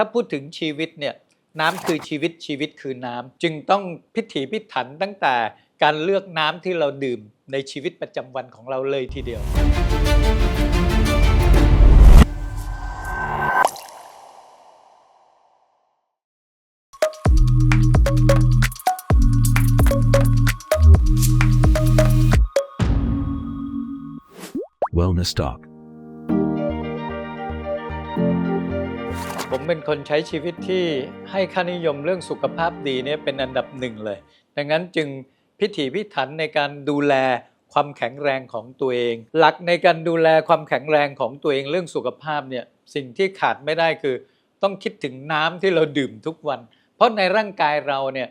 ถ้าพูดถึงชีวิตเนี่ยน้ำคือชีวิตชีวิตคือน้ำจึงต้องพิถีพิถันตั้งแต่การเลือกน้ำที่เราดื่มในชีวิตประจำวันของเราเลยทีเดียว Wellness Talk. ผมเป็นคนใช้ชีวิตที่ให้ค่านิยมเรื่องสุขภาพดีเนี่ยเป็นอันดับหนึ่งเลย ดังนั้นจึงพิถีพิถันในการดูแลความแข็งแรงของตัวเอง หลักในการดูแลความแข็งแรงของตัวเองเรื่องสุขภาพเนี่ยสิ่งที่ขาดไม่ได้คือ ต้องคิดถึงน้ำที่เราดื่มทุกวัน เพราะในร่างกายเราเนี่ย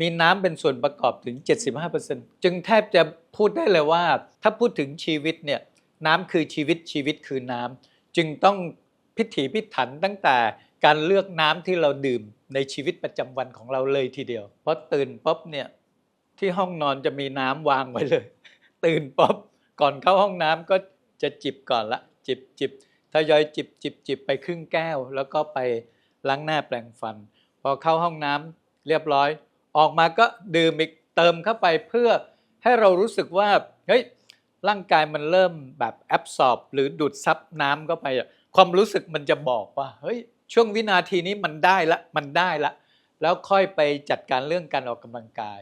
มีน้ำเป็นส่วนประกอบถึง 75%จึงแทบจะพูดได้เลยว่า ถ้าพูดถึงชีวิตเนี่ยน้ำคือชีวิตชีวิตคือน้ำจึงต้อง พิถีพิถันตั้งแต่การเลือกน้ำที่เราดื่มในชีวิตประจำวันของเราเลยทีเดียวเพราะตื่นปุ๊บเนี่ยที่ห้องนอนจะมีน้ำวางไว้เลย ตื่นปุ๊บก่อนเข้าห้องน้ำก็จะจิบก่อนละจิบจิบทยอยจิบจิบจิบไปครึ่งแก้ว แล้วก็ไปล้างหน้าแปรงฟัน พอเข้าห้องน้ำเรียบร้อย ออกมาก็ดื่มอีกเติมเข้าไปเพื่อให้เรารู้สึกว่าเฮ้ยร่างกายมันเริ่มแบบแอบสอบหรือดูดซับน้ำเข้าไปอะ ความรู้สึกมันจะบอกว่าเฮ้ยช่วงวินาทีนี้มันได้ละมันได้ละ แล้วค่อยไปจัดการเรื่องการออกกำลังกาย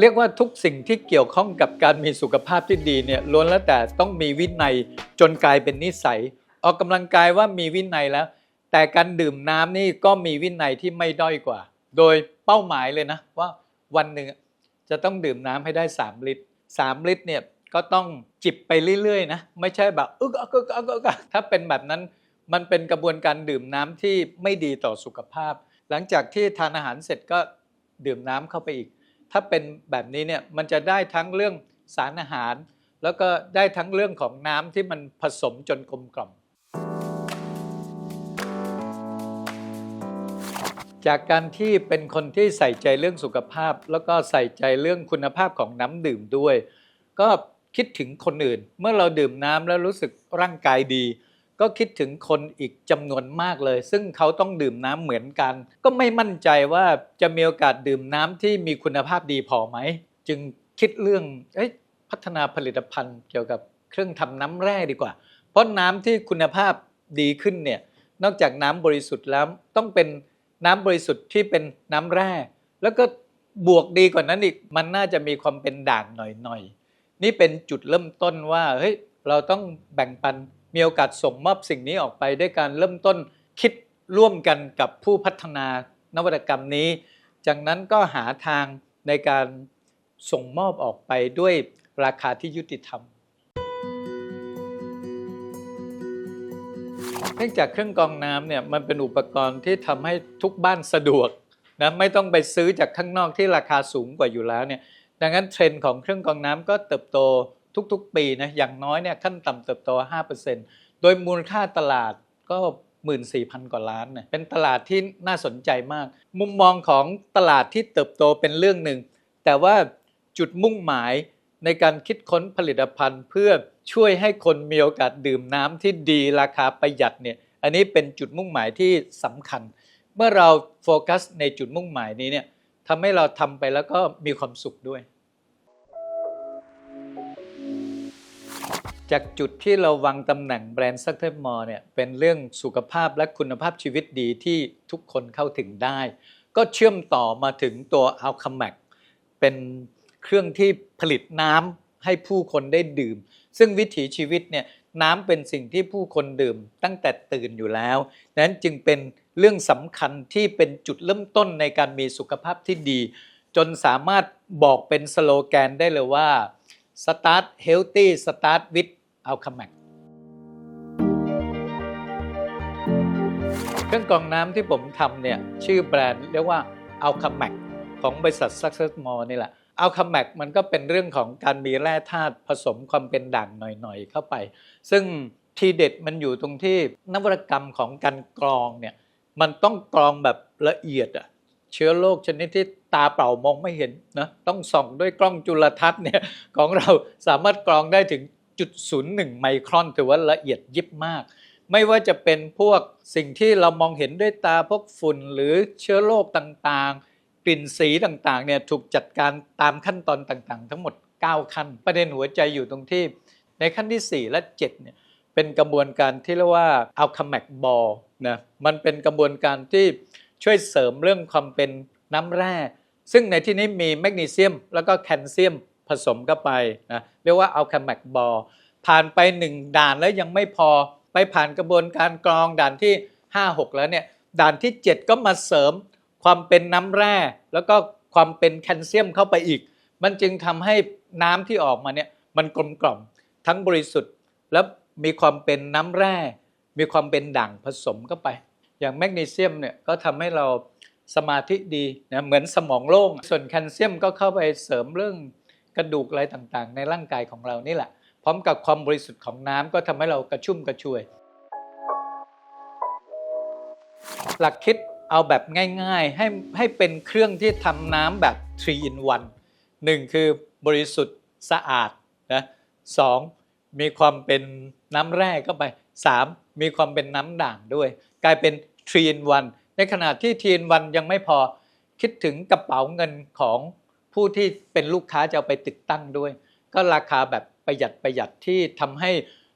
เรียกว่าทุกสิ่งที่เกี่ยวข้องกับการมีสุขภาพที่ดีเนี่ยล้วนแล้วแต่ต้องมีวินัยจนกลายเป็นนิสัย ออกกำลังกายว่ามีวินัยแล้ว แต่การดื่มน้ำนี่ก็มีวินัยที่ไม่ด้อยกว่า โดยเป้าหมายเลยนะว่าวันหนึ่งจะต้องดื่มน้ำให้ได้ 3 ลิตร 3 ลิตรเนี่ย ก็ต้องจิบไปเรื่อยๆนะไม่ใช่แบบอึกอักอึกอักอึกอักถ้าเป็นแบบนั้นมันเป็นกระบวนการดื่มน้ำที่ไม่ดีต่อสุขภาพ หลังจากที่ทานอาหารเสร็จก็ดื่มน้ำเข้าไปอีก ถ้าเป็นแบบนี้เนี่ยมันจะได้ทั้งเรื่องสารอาหาร แล้วก็ได้ทั้งเรื่องของน้ำที่มันผสมจนกลมกล่อม จากการที่เป็นคนที่ใส่ใจเรื่องสุขภาพ แล้วก็ใส่ใจเรื่องคุณภาพของน้ำดื่มด้วย ก็ คิดถึงคนอื่น เมื่อเราดื่มน้ำแล้วรู้สึกร่างกายดี ก็คิดถึงคนอีกจำนวนมากเลย ซึ่งเขาต้องดื่มน้ำเหมือนกัน ก็ไม่มั่นใจว่าจะมีโอกาสดื่มน้ำที่มีคุณภาพดีพอไหม จึงคิดเรื่องอพัฒนาผลิตภัณฑ์เกี่ยวกับเครื่องทำน้ำแร่ดีกว่า เพราะน้ำที่คุณภาพดีขึ้นเนี่ยนอกจากน้ำบริสุทธิ์แล้วต้องเป็นน้ำบริสุทธิ์ที่เป็นน้ำแร่ แล้วก็บวกดีกว่านั้นอีกมันน่าจะมีความเป็นด่างหน่อยๆ นี่เป็นจุดเริ่มต้นว่าเฮ้ยเราต้องแบ่งปันมีโอกาสส่งมอบสิ่งนี้ออกไปด้วยการเริ่มต้นคิดร่วมกันกับผู้พัฒนานวัตกรรมนี้ จากนั้นก็หาทางในการส่งมอบออกไปด้วยราคาที่ยุติธรรม เนื่องจากเครื่องกรองน้ำเนี่ยมันเป็นอุปกรณ์ที่ทำให้ทุกบ้านสะดวกนะไม่ต้องไปซื้อจากข้างนอกที่ราคาสูงกว่าอยู่แล้วเนี่ย ดังนั้นเทรนด์ของเครื่องกรองน้ำก็เติบโตทุกๆ ปีนะอย่างน้อยเนี่ยขั้นต่ำเติบโต 5%โดยมูลค่าตลาดก็14,000 กว่าล้านเนี่ยเป็นตลาดที่น่าสนใจมาก มุมมองของตลาดที่เติบโตเป็นเรื่องหนึ่ง แต่ว่าจุดมุ่งหมายในการคิดค้นผลิตภัณฑ์ เพื่อช่วยให้คนมีโอกาสดื่มน้ำที่ดีราคาประหยัดเนี่ยอันนี้เป็นจุดมุ่งหมายที่สำคัญ เมื่อเราโฟกัสในจุดมุ่งหมายนี้เนี่ยทำให้เราทำไปแล้วก็มีความสุขด้วย จากจุดที่เราวางตำแหน่งแบรนด์ซักเทอร์มอเนี่ยเป็นเรื่องสุขภาพและคุณภาพชีวิตดีที่ทุกคนเข้าถึงได้ ก็เชื่อมต่อมาถึงตัว a l c h e m a c เป็นเครื่องที่ผลิตน้ำให้ผู้คนได้ดื่ม ซึ่งวิถีชีวิตเนี่ยน้ำเป็นสิ่งที่ผู้คนดื่มตั้งแต่ตื่นอยู่แล้วนั้นจึงเป็นเรื่องสำคัญที่เป็นจุดเริ่มต้นในการมีสุขภาพที่ดี จนสามารถบอกเป็นสโลแกนได้เลยว่า start healthy start with Alchemax เครื่องกรองน้ำที่ผมทำเนี่ย ชื่อแบรนด์เรียกว่า Alchemax ของบริษัท Success Mall นี่แหละ Alchemax มันก็เป็นเรื่องของการมีแร่ธาตุผสมความเป็นด่างหน่อยๆ เข้าไป ซึ่งทีเด็ดมันอยู่ตรงที่นวัตกรรมของการกรองเนี่ย มันต้องกรองแบบละเอียดอะ เชื้อโรคชนิดที่ตาเปล่ามองไม่เห็นนะต้องส่องด้วยกล้องจุลทรรศน์เนี่ยของเราสามารถกรองได้ถึงจุดศูนย์หนึ่งไมครอนถือว่าละเอียดยิบมาก ไม่ว่าจะเป็นพวกสิ่งที่เรามองเห็นด้วยตาพวกฝุ่นหรือเชื้อโรคต่างๆ กลิ่นสีต่างๆเนี่ยถูกจัดการตามขั้นตอนต่างๆ ทั้งหมด 9 ขั้น ประเด็นหัวใจอยู่ตรงที่ ในขั้นที่ 4 และ7เนี่ยเป็นกระบวนการที่เรียกว่า a l c h e m a c ball นะมันเป็นกระบวนการที่ ช่วยเสริมเรื่องความเป็นน้ำแร่ ซึ่งในที่นี้มีแมกนีเซียม แล้วก็แคลเซียมผสมเข้าไปนะเรียกว่า a l c h e m a c ball ผ่านไป 1 ด่านแล้วยังไม่พอไปผ่านกระบวนการกรองด่านที่ 5 6 แล้วเนี่ยด่านที่ 7 ก็มาเสริมความเป็นน้ำแร่ แล้วก็ความเป็นแคลเซียมเข้าไปอีก มันจึงทำให้น้ำที่ออกมาเนี่ยมันกลมกล่อมทั้งบริสุทธิ์ และมีความเป็นน้ำแร่ มีความเป็นด่างผสมเข้าไป อย่างแมกนีเซียมเนี่ยก็ทำให้เราสมาธิดีนะเหมือนสมองโล่ง ส่วนแคลเซียมก็เข้าไปเสริมเรื่องกระดูกอะไรต่างๆ ในร่างกายของเรานี่แหละ พร้อมกับความบริสุทธิ์ของน้ำก็ทำให้เรากระชุ่มกระชวย หลักคิดเอาแบบง่ายๆ ให้ให้เป็นเครื่องที่ทำน้ำแบบ 3 in 1 1คือบริสุทธิ์สะอาดนะสองมีความเป็นน้ำแร่เข้าไป 3 มีความเป็นน้ำด่างด้วย กลายเป็น3 in 1ในขณะที่3 in 1ยังไม่พอคิดถึงกระเป๋าเงินของผู้ที่เป็นลูกค้าจะเอาไปติดตั้งด้วย ก็ราคาแบบประหยัดประหยัดที่ทำให้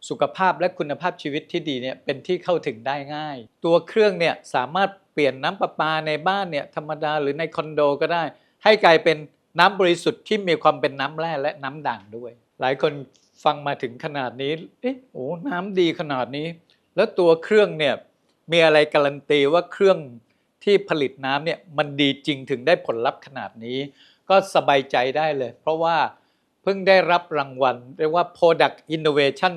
สุขภาพและคุณภาพชีวิตที่ดีเนี่ยเป็นที่เข้าถึงได้ง่าย ตัวเครื่องเนี่ยสามารถเปลี่ยนน้ำประปาในบ้านเนี่ยธรรมดาหรือในคอนโดก็ได้ ให้กลายเป็นน้ำบริสุทธิ์ที่มีความเป็นน้ำแร่และน้ำด่างด้วย หลายคน ฟังมาถึงขนาดนี้ เอ๊ะโอ้น้ำดีขนาดนี้ แล้วตัวเครื่องเนี่ยมีอะไรการันตีว่าเครื่องที่ผลิตน้ำเนี่ยมันดีจริงถึงได้ผลลัพธ์ขนาดนี้ ก็สบายใจได้เลย เพราะว่าเพิ่งได้รับรางวัล เรียกว่า Product Innovation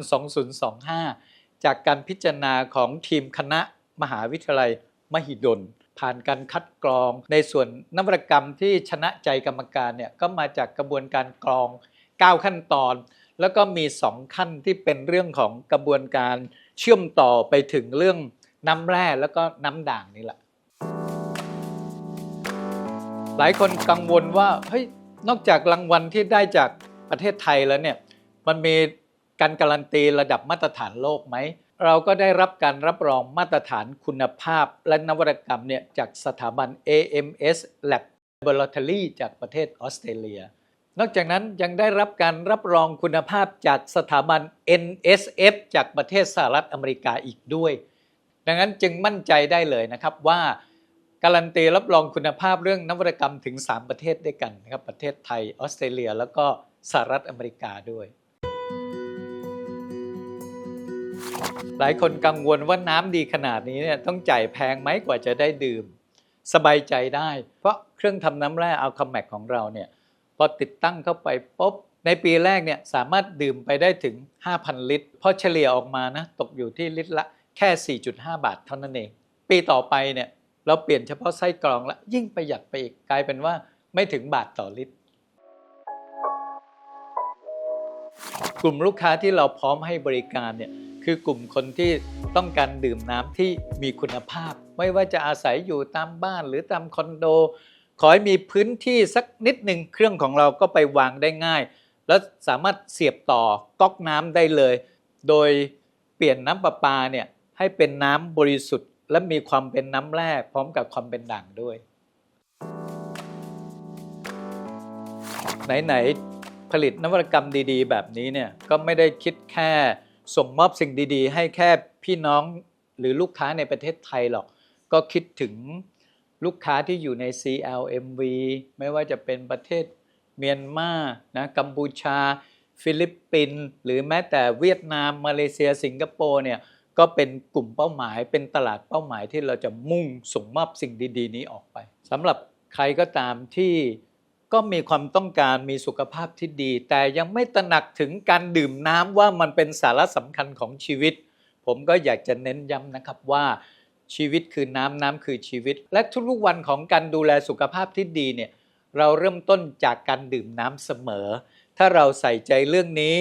2025 จากการพิจารณาของทีมคณะมหาวิทยาลัยมหิดล ผ่านการคัดกรอง ในส่วนนวัตกรรมที่ชนะใจกรรมการเนี่ยก็มาจากกระบวนการกรอง 9 ขั้นตอน แล้วก็มี2ขั้นที่เป็นเรื่องของกระบวนการเชื่อมต่อไปถึงเรื่องน้ำแร่แล้วก็น้ำด่างนี่แหละ หลายคนกังวลว่าเฮ้ยนอกจากรางวัลที่ได้จากประเทศไทยแล้วเนี่ยมันมีการการันตีระดับมาตรฐานโลกไหม เราก็ได้รับการรับรองมาตรฐานคุณภาพและนวัตกรรมเนี่ยจากสถาบัน AMS Lab Laboratory จากประเทศออสเตรเลีย นอกจากนั้นยังได้รับการรับรองคุณภาพจากสถาบัน NSF จากประเทศสหรัฐอเมริกาอีกด้วย ดังนั้นจึงมั่นใจได้เลยนะครับว่าการันตีรับรองคุณภาพเรื่องนวัตกรรมถึง 3 ประเทศด้วยกันนะครับประเทศไทยออสเตรเลีย แล้วก็สหรัฐอเมริกาด้วย หลายคนกังวลว่าน้ำดีขนาดนี้เนี่ยต้องจ่ายแพงไหมกว่าจะได้ดื่ม สบายใจได้ เพราะเครื่องทำน้ำแร่อัลคาแมกของเราเนี่ย อติดตั้งเข้าไปปุ๊บในปีแรกเนี่ยสามารถดื่มไปได้ถึง 5,000 ลิตรพอเฉลี่ยออกมานะตกอยู่ที่ลิตรละแค่ 4.5 บาทเท่านั้นเอง ปีต่อไปเนี่ยเราเปลี่ยนเฉพาะไส้กรองละยิ่งประหยัดไปอีกกลายเป็นว่าไม่ถึงบาทต่อลิตร กลุ่มลูกค้าที่เราพร้อมให้บริการเนี่ยคือกลุ่มคนที่ต้องการดื่มน้ำที่มีคุณภาพ ไม่ว่าจะอาศัยอยู่ตามบ้านหรือตามคอนโด ขอให้มีพื้นที่สักนิดหนึ่งเครื่องของเราก็ไปวางได้ง่าย แล้วสามารถเสียบต่อก๊อกน้ำได้เลย โดยเปลี่ยนน้ำประปาเนี่ยให้เป็นน้ำบริสุทธิ์ และมีความเป็นน้ำแร่พร้อมกับความเป็นด่างด้วย ไหน ๆ ผลิตนวัตกรรมดีๆ แบบนี้เนี่ยก็ไม่ได้คิดแค่ส่งมอบสิ่งดีๆ ให้แค่พี่น้องหรือลูกค้าในประเทศไทยหรอก ก็คิดถึง ลูกค้าที่อยู่ใน CLMV ไม่ว่าจะเป็นประเทศเมียนมานะกัมพูชา ฟิลิปปินส์หรือแม้แต่เวียดนาม มาเลเซียสิงคโปร์เนี่ยก็เป็นกลุ่มเป้าหมาย เป็นตลาดเป้าหมายที่เราจะมุ่งส่งมอบสิ่งดี ๆ นี้ออกไปสำหรับใครก็ตามที่ก็มีความต้องการมีสุขภาพที่ดี แต่ยังไม่ตระหนักถึงการดื่มน้ำว่ามันเป็นสาระสำคัญของชีวิต ผมก็อยากจะเน้นย้ำนะครับว่า ชีวิตคือน้ำน้ำคือชีวิต และทุกๆวันของการดูแลสุขภาพที่ดีเนี่ยเราเริ่มต้นจากการดื่มน้ำเสมอ ถ้าเราใส่ใจเรื่องนี้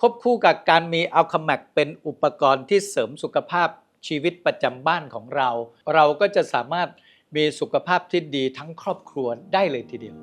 ควบคู่กับการมีอัลคาแมกเป็นอุปกรณ์ที่เสริมสุขภาพชีวิตประจำบ้านของเรา เราก็จะสามารถมีสุขภาพที่ดีทั้งครอบครัวได้เลยทีเดียว